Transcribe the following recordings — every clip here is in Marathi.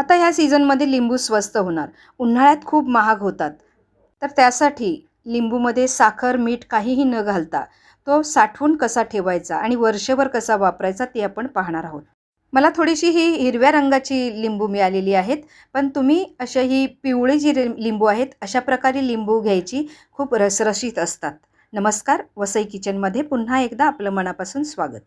आता ह्या सीझनमध्ये लिंबू स्वस्त होणार. उन्हाळ्यात खूप महाग होतात. तर त्यासाठी लिंबूमध्ये साखर मीठ काहीही न घालता तो साठवून कसा ठेवायचा आणि वर्षभर कसा वापरायचा ते आपण पाहणार आहोत. मला थोडीशी ही हिरव्या रंगाची लिंबू मिळालेली आहेत पण तुम्ही अशा ही पिवळी जी रि- लिंबू आहेत अशा प्रकारे लिंबू घ्यायची खूप रसरशीत असतात. नमस्कार वसई किचनमध्ये पुन्हा एकदा आपलं मनापासून स्वागत.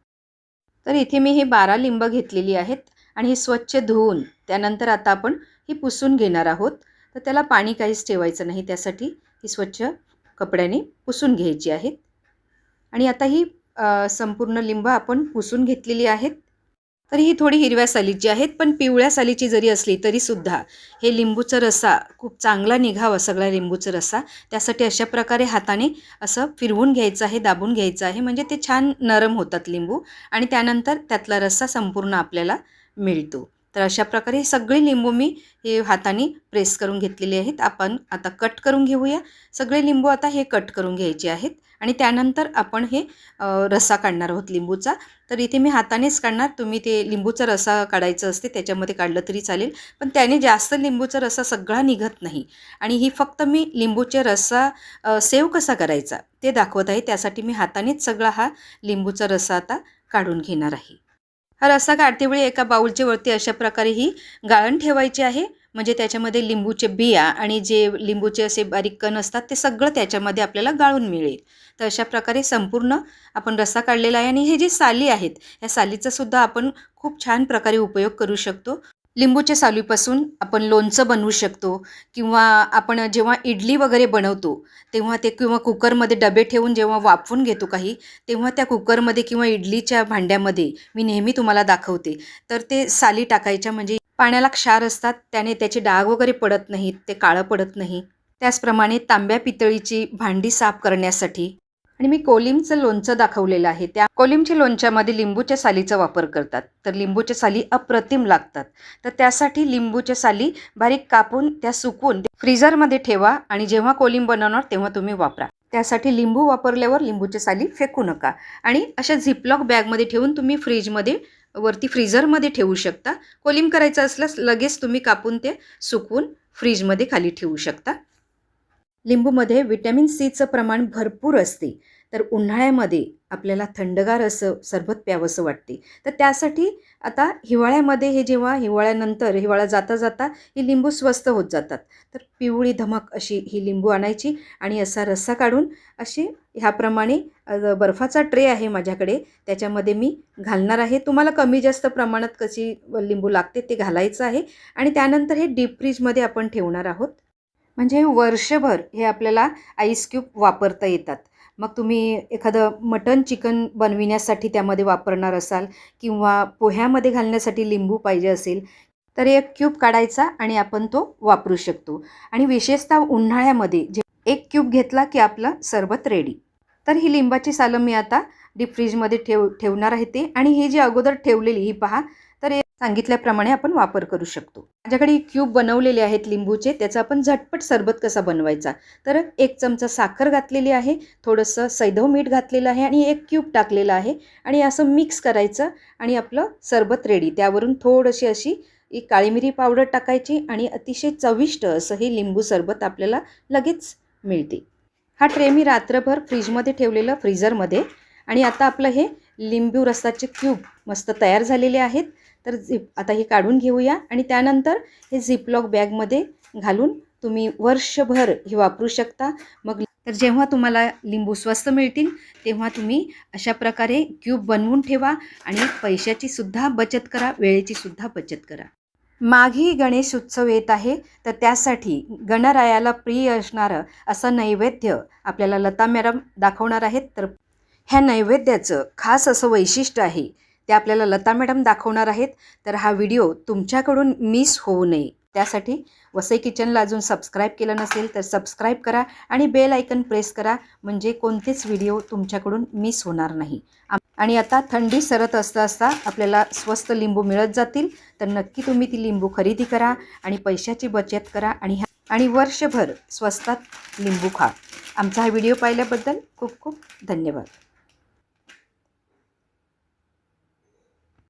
तर इथे मी हे बारा लिंब घेतलेली आहेत. आणि ही स्वच्छ धुवून त्यानंतर आता आपण ही पुसून घेणार आहोत. तर त्याला पाणी काहीच ठेवायचं नाही. त्यासाठी ही स्वच्छ कपड्याने पुसून घ्यायची आहेत. आणि आता ही संपूर्ण लिंब आपण पुसून घेतलेली आहेत. तर ही थोडी हिरव्या सालीची आहेत पण पिवळ्या सालीची जरी असली तरीसुद्धा हे लिंबूचा रसा खूप चांगला निघावा सगळा लिंबूचा रसा. त्यासाठी अशा प्रकारे हाताने असं फिरवून घ्यायचं आहे दाबून घ्यायचं आहे. म्हणजे ते छान नरम होतात लिंबू. आणि त्यानंतर त्यातला रस्सा संपूर्ण आपल्याला मिळतो. तर अशा प्रकारे सगळे लिंबू मी हे हाताने प्रेस करून घेतलेले आहेत. आपण आता कट करून घेऊया. सगळे लिंबू आता हे कट करून घ्यायचे आहेत आणि त्यानंतर आपण हे रसा रस्सा काढणार आहोत लिंबूचा. तर इथे मी हातानेच काढणार. तुम्ही ते लिंबूचा रसा काढायचं असते त्याच्यामध्ये काढलं तरी चालेल. पण त्याने जास्त लिंबूचा रसा सगळा निघत नाही. आणि ही फक्त मी लिंबूचे रस्सा सेव कसा करायचा ते दाखवत आहे. त्यासाठी मी हातानेच सगळा हा लिंबूचा रसा आता काढून घेणार आहे. हा रस्सा काढते वेळी एका बाउलच्या वरती अशा प्रकारे ही गाळण ठेवायची आहे. म्हणजे त्याच्यामध्ये लिंबूचे बिया आणि जे लिंबूचे असे बारीक कण असतात ते सगळं त्याच्यामध्ये आपल्याला गाळून मिळेल. तर अशा प्रकारे संपूर्ण आपण रस्सा काढलेला आहे आणि हे जे साली आहेत ह्या सालीचा सुद्धा आपण खूप छान प्रकारे उपयोग करू शकतो. लिंबूच्या सालीपासून आपण लोणचं बनवू शकतो किंवा आपण जेव्हा इडली वगैरे बनवतो तेव्हा ते किंवा कुकरमध्ये डबे ठेवून जेव्हा वाफवून घेतो काही तेव्हा त्या कुकरमध्ये किंवा इडलीच्या भांड्यामध्ये मी नेहमी तुम्हाला दाखवते. तर ते साली टाकायच्या म्हणजे पाण्याला क्षार असतात त्याने त्याचे डाग वगैरे पडत नाहीत ते काळं पडत नाही. त्याचप्रमाणे तांब्या पितळीची भांडी साफ करण्यासाठी आणि मी कोलिमचं लोणचं दाखवलेलं आहे. त्या कोलिमच्या लोणच्यामध्ये लिंबूच्या सालीचा वापर करतात. तर लिंबूच्या साली अप्रतिम लागतात. तर त्यासाठी लिंबूच्या साली बारीक कापून त्या सुकून फ्रीझरमध्ये ठेवा आणि जेव्हा कोलिम बनवणार तेव्हा तुम्ही वापरा. त्यासाठी लिंबू वापरल्यावर लिंबूच्या साली फेकू नका. आणि अशा झिपलॉक बॅगमध्ये ठेवून तुम्ही फ्रीजमध्ये वरती फ्रीझरमध्ये ठेवू शकता. कोलिम करायचं असल्यास लगेच तुम्ही कापून ते सुकवून फ्रीजमध्ये खाली ठेवू शकता. लिंबूमध्ये व्हिटॅमिन सीचं प्रमाण भरपूर असते. तर उन्हाळ्यामध्ये आपल्याला थंडगार असं सरबत प्यावंसं वाटते. तर त्यासाठी आता हिवाळ्यामध्ये हे जेव्हा हिवाळ्यानंतर हिवाळा जाता जाता ही लिंबू स्वस्त होत जातात. तर पिवळी धमक अशी ही लिंबू आणायची आणि असा रस्सा काढून अशी ह्याप्रमाणे बर्फाचा ट्रे आहे माझ्याकडे. त्याच्यामध्ये मी घालणार आहे. तुम्हाला कमी जास्त प्रमाणात कशी लिंबू लागते ते घालायचं आहे. आणि त्यानंतर हे डीप फ्रीजमध्ये आपण ठेवणार आहोत. म्हणजे वर्षभर हे आपल्याला आईस क्यूब वापरता येतात. मग तुम्ही एखादं मटन चिकन बनविण्यासाठी त्यामध्ये वापरणार असाल किंवा पोह्यामध्ये घालण्यासाठी लिंबू पाहिजे असेल तर एक क्यूब काढायचा आणि आपण तो वापरू शकतो. आणि विशेषतः उन्हाळ्यामध्ये जे एक क्यूब घेतला की आपला सरबत रेडी तर ही लिंबाची सालं मी आता डीप फ्रीजमध्ये ठेव ठेवणार आहे ते. आणि ही जी अगोदर ठेवलेली ही पहा सांगितल्याप्रमाणे आपण वापर करू शकतो. माझ्याकडे क्यूब बनवलेले आहेत लिंबूचे त्याचा आपण झटपट सरबत कसा बनवायचा? तर एक चमचा साखर घातलेली आहे थोडंसं सैधव मीठ घातलेलं आहे आणि एक क्यूब टाकलेलं आहे आणि असं मिक्स करायचं आणि आपलं सरबत रेडी त्यावरून थोडीशी अशी एक काळी मिरी पावडर टाकायची आणि अतिशय चविष्ट असं हे लिंबू सरबत आपल्याला लगेच मिळते. हा ट्रे मी रात्रभर फ्रीजमध्ये ठेवलेलं फ्रीझरमध्ये आणि आता आपलं हे लिंबू रसाचे क्यूब मस्त तयार झालेले आहेत. तर झिप आता हे काढून घेऊया आणि त्यानंतर हे झिपलॉक बॅगमध्ये घालून तुम्ही वर्षभर हे वापरू शकता. मग तर जेव्हा तुम्हाला लिंबू स्वस्त मिळतील तेव्हा तुम्ही अशा प्रकारे क्यूब बनवून ठेवा आणि पैशाची सुद्धा बचत करा वेळेची सुद्धा बचत करा. माघी गणेश उत्सव येत आहे तर त्यासाठी गणरायाला प्रिय असणारं असं नैवेद्य आपल्याला लता मॅडम दाखवणार आहेत. तर ह्या नैवेद्याचं खास असं वैशिष्ट्य आहे ते आपल्याला लता मॅडम दाखवणार आहेत. तर हा व्हिडिओ तुमच्याकडून मिस होऊ नये. त्यासाठी वसई किचनला अजून सबस्क्राईब केलं नसेल तर सबस्क्राईब करा आणि बेल आयकन प्रेस करा. म्हणजे कोणतेच व्हिडिओ तुमच्याकडून मिस होणार नाही. आणि आता थंडी सरत असता असता आपल्याला स्वस्त लिंबू मिळत जातील. तर नक्की तुम्ही ती लिंबू खरेदी करा आणि पैशाची बचत करा आणि ह्या आणि वर्षभर स्वस्तात लिंबू खा. आमचा हा व्हिडिओ पाहिल्याबद्दल खूप खूप धन्यवाद.